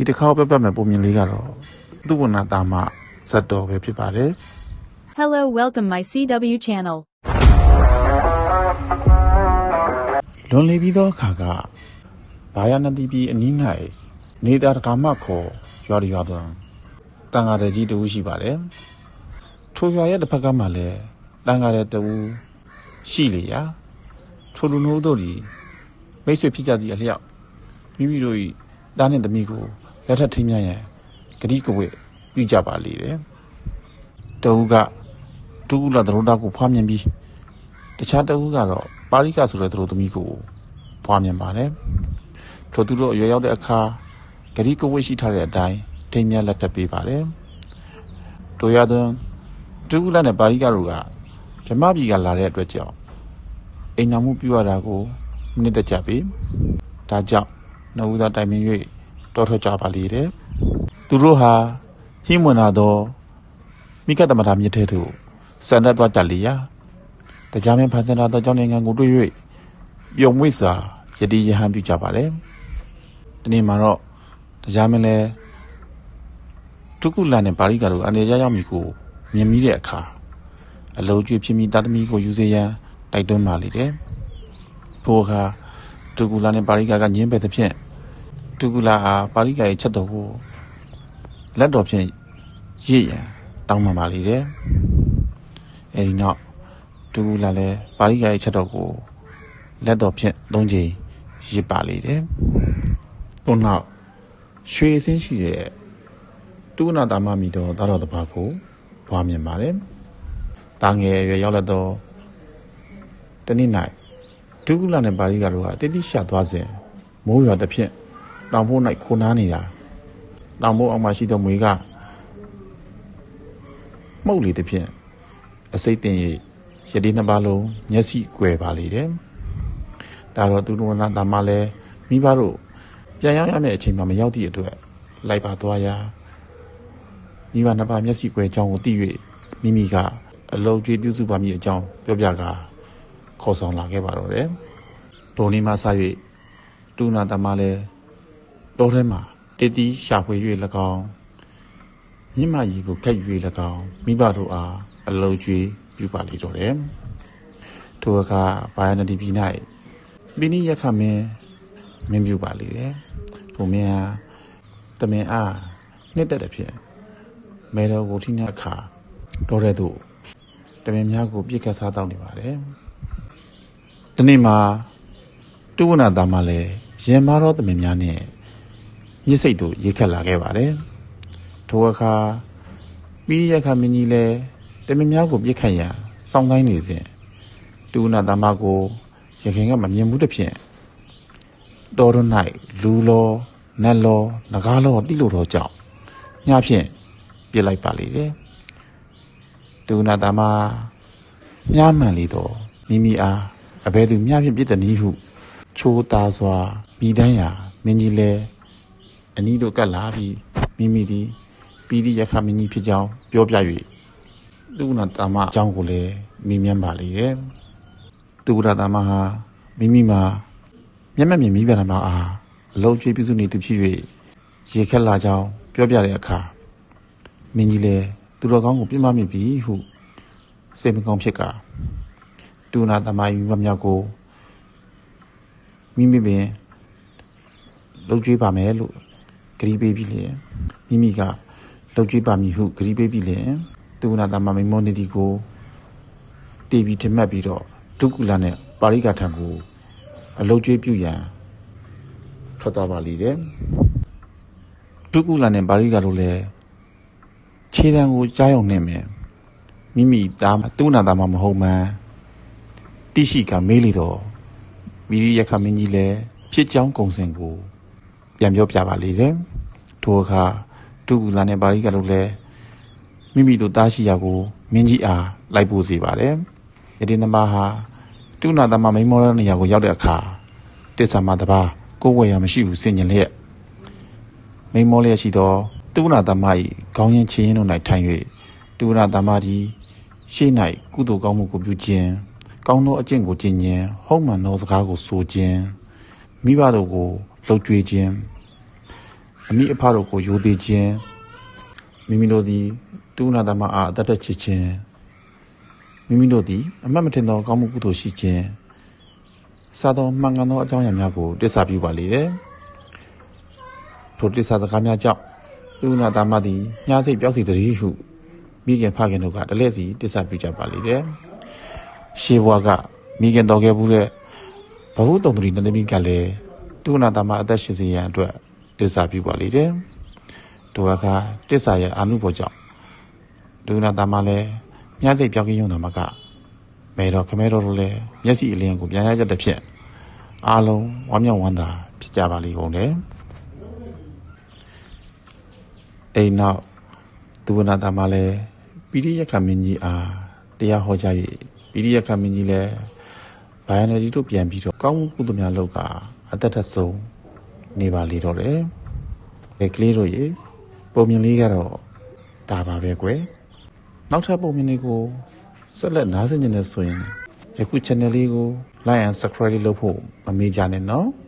ဒီတစ်ခါပြတ်ပြတ်မဲ့ပုံမြင်လေးကတော့သူ့ဝနာတာမဇတ်တော်ပဲဖြစ်ပါတယ် Hello, welcome my CW channel. လွန်လေပြီးသောအခါကဘာယာနတိပြည်အနီး၌နေတာတကာမခေါ်ရွာရရွာသွန်တန်ဃာတော်ကြီးတဦးရှိပါတယ်ထိုရွာရဲ့တစ်ဖက်ကမှလည်းတန်ဃာတော်တဦးရှိလေရာထိုလူမျိုးတို့ဒီမိတ်ဆွေဖြစ်ကြသည့်အလျောက်မိမိတို့၏တားနှင့်သမီးကို လက်ထပ်ထိမ်းမြရန်ဂတိကဝတ်ပြုကြပါလေတယ်တဦးကဒုက္ခလသရုံတာကိုဖွားမြင်ပြီးတခြားတဦးကတော့ပါရိကဆိုတဲ့သူတို့သမီးကိုဖွားမြင်ပါတယ်။ထိုသူတို့အရွယ်ရောက်တဲ့အခါဂရီကဝိရှိထားတဲ့အတိုင်းထိမ်းမြတ်လက်ထပ်ပေးပါတယ်။တို့ရသွန်းဒုက္ခလနဲ့ပါရိကတို့ကဓမ္မပြည်ကလာတဲ့အတွက်ကြောင့်အိမ်နာမှုပြုရတာကိုမနစ်တကြပြီ။ဒါကြောင့်နှုတ်သားတိုင်ပင်၍ တောထွက်ကြပါလေတယ်။သူတို့ဟာဟိမွန်နာသောမိကတမထာမြစ်ထဲသို့စံတက်သွားကြလေရာတရားမင်းဖန်ဆင်းလာသောကြောင့်နိုင်ငံကိုတွေ့၍ပြုံမွေ့စွာယတိယဟန်ပြုကြပါတယ်။ဒီနေ့မှာတော့တရားမင်းလည်းတုကုလန်နဲ့ပါဠိကာတို့အနေရရောက်မိကိုမြင်မိတဲ့အခါအလုံးကျွေးဖြစ်မိတသမီကိုယူစေရန်တိုက်တွန်းပါလေတယ်။ဘိုးအခါတုကုလန်နဲ့ပါဠိကာကညင်းပယ်သဖြင့် တုကုလာဟာပါဠိကာရဲ့ချက်တော်ကိုလက်တော်ဖြင့်ရည်ရန်တောင်းပန်ပါလေတယ်။အဲဒီနောက်တူဘူးလာလဲပါဠိကာရဲ့ချက်တော်ကိုလက်တော်ဖြင့်သုံးချိန်ရစ်ပါလေတယ်။ထို့နောက်ရွှေအစင်းရှိတဲ့တူနာတာမမီတော်သားတော်တစ်ပါးကိုဘွားမြင်ပါတယ်။တာငယ်ရွယ်ရောက်လာတော့တနေ့၌ဒုက္ခလာနဲ့ပါဠိကာတို့ဟာတိတိရှာသွားစဉ်မိုးရွာတစ်ဖြင့် တောင်ဖို့၌ခိုနားနေတာတောင်ဖို့အောက်မှာရှိသောမွေကမှုတ်လေတစ်ဖြင့်အစိတ်တင်၍ရတိနှစ်ပါးလုံးမျက်စိကွယ်ပါလေတယ်။ဒါတော့သူတို့နာတာမလည်းမိဘတို့ပြန်ရောက်ရမယ့်အချိန်မှမရောက်သည့်အတွက်လိုက်ပါသွားရာမိဘနှစ်ပါးမျက်စိကွယ်အကြောင်းကိုသိ၍မိမိကအလုံးကျွေးပြုစုပါမည်အကြောင်းပြောပြကာခေါ်ဆောင်လာခဲ့ပါတော့တယ်။ဒိုနီမှစ၍တူနာတာမလည်း တောထဲမှာတည်တည်ရှာဖွေ၍၎င်းမြင့်မကြီးကိုခက်၍၎င်းမိဘတို့အားအလုံးကျွေးပြုပါလေတော့တယ်။ထိုအခါဘာယနတိပြည်၌ပိနိယခမင်းမင်းပြုပါလေတယ်။ထိုမင်းဟာတမင်အားနှစ်သက်တဲ့ဖြင့်မေတော်ကိုထိတဲ့အခါတော်တဲ့သူတမင်များကိုပြစ်ခတ်စားတောက်နေပါတယ်။ဒီနေ့မှာတုဝနာသားမလည်းရင်မာတော်တမင်များနဲ့ မြစ်စိတ်တို့ရေခတ်လာခဲ့ပါတယ်။ထိုအခါပိနိယခမင်းကြီးလည်းတမင်များကိုပြစ်ခတ်ရန်စောင်းတိုင်းနေစဉ်တူနာတမကိုရခင်ကမမြင်ဘူးတစ်ဖြင့်တော်ရ၌လူလောနတ်လောနဂါးလောတိလို့တော့ကြောင့်ညဖြင့်ပြစ်လိုက်ပါလေတယ်တူနာတမမြားမှန်လေတော့မိမိအားအဘဲသူမြားဖြင့်ပြစ်တဲ့နည်းဟုချိုးသားစွာမိတန်းရာမင်းကြီးလဲ အနီးတို့ကပ်လာပြီးမိမိသည်ပီတိယခမင်းကြီးဖြစ်ကြောင်းပြောပြ၍သူကနာတာမအကြောင်းကိုလည်းမေးမြန်းပါလေရဲ့သူကနာတာမဟာမိမိမှာမျက်မှန်မြင်မိပြန်မှာအားအလုံးကျွေးပြုစုနေသူဖြစ်၍ရေခက်လာကြောင်းပြောပြတဲ့အခါမင်းကြီးလည်းသူတော်ကောင်းကိုပြစ်မှားမိပြီဟုစိတ်မကောင်းဖြစ်ကသူနာတာမယူမမြောက်ကိုမိမိပင်လှုပ်ကြွေးပါမယ်လို့ ဂရီးပေးပြီလေမိမိကလှုပ်ကြွေးပါမည်ဟုဂရီးပေးပြီလေသူကနာတမမိမောနေတီကိုတီဗီထမှတ်ပြီးတော့ဒုက္ကူလာနဲ့ပါရိကထံကိုအလုတ်ကျွေးပြုရန်ထွက်သွားပါလိမ့်တယ်ဒုက္ကူလာနဲ့ပါရိကတို့လည်းခြေတံကိုကြားရောက်နေမယ်မိမိသားသူနာသားမမဟုတ်မှန်တိရှိကမေးလေတော့မိရိယခမင်းကြီးလည်းဖြစ်ကြောင်းကုံစင်ကို ပြန်ပြောပြပါလိမ့်တယ်ထိုအခါဒုက္ကူလာနဲ့ပါရိကတို့လည်းမိမိတို့တားရှိရာကိုမင်းကြီးအားလိုက်ပို့စေပါတယ်။ယတိနမဟာတုနာသမမိန်မောရနေရာကိုရောက်တဲ့အခါတစ္ဆာမတပါကိုယ်ဝယ်ရမရှိဘူးစင်ញင်လျက်မိန်မောလျက်ရှိသောတုနာသမ၏ခေါင်းရင်းချင်းရင်းတို့၌ထိုင်၍တုနာသမကြီးရှေ့၌ကုသိုလ်ကောင်းမှုကိုပြုခြင်းကောင်းသောအကျင့်ကိုကျင့်ခြင်းဟုတ်မှန်သောစကားကိုဆိုခြင်းမိဘတို့ကို လှုပ်ကြွေးခြင်းအမိအဖတို့ကိုယိုသေးခြင်းမိမိတို့သည်တူနာတမအားအသက်သက်ချစ်ခြင်းမိမိတို့သည်အမတ်မထင်သောကောင်းမှုကုသိုလ်ရှိခြင်းစားသောမှန်ကန်သောအကြောင်းအရာများကိုတစ္ဆာပြုပါလေတယ်ထိုတစ္ဆာစကားများကြောင့်တူနာတမသည်ညားစိတ်ပြောက်စီတည်းဟုမိခင်ဖခင်တို့ကတလဲစီတစ္ဆာပြုကြပါလေတယ်ရှေးဘွားကမိခင်တော်ခဲ့မှုတဲ့ဘဝတုံတရီနန္ဒမီကလည်း တူနာတမအသက်ရှင်စေရန်အတွက်တစ္ဆာပြုပါလေတယ်တို့ကတစ္ဆာရဲ့အာနုဘော်ကြောင့်တူနာတမလည်းညားစိတ်ပြောက်ကင်းရုံနာမကမဲတော်ခမဲတော်တို့လည်းမျက်စိအလင်းကိုပြန်ရကြတဲ့ဖြင့်အားလုံးဝမ်းမြောက်ဝမ်းသာဖြစ်ကြပါလိမ့်ကုန်တယ်အိမ်နောက်သူဝနာတာမလည်းပိရိယကမင်းကြီးအားတရားဟောကြား၍ပိရိယကမင်းကြီးလည်းဘာယနယ်ကြီးတို့ပြန်ပြီးတော့ကောင်းမှုကုသများလုပ်က အသက်ထဆုံးနေပါလေတော့တယ်။ဒီကလေးတို့ရေပုံမြင်လေးကတော့ဒါပါပဲကွယ်။နောက်ထပ်ပုံမြင်လေးကိုဆက်လက်နားဆင်နေတယ်ဆိုရင်ယခု channel လေးကို like and subscribe လုပ်ဖို့မမေ့ကြနဲ့နော်။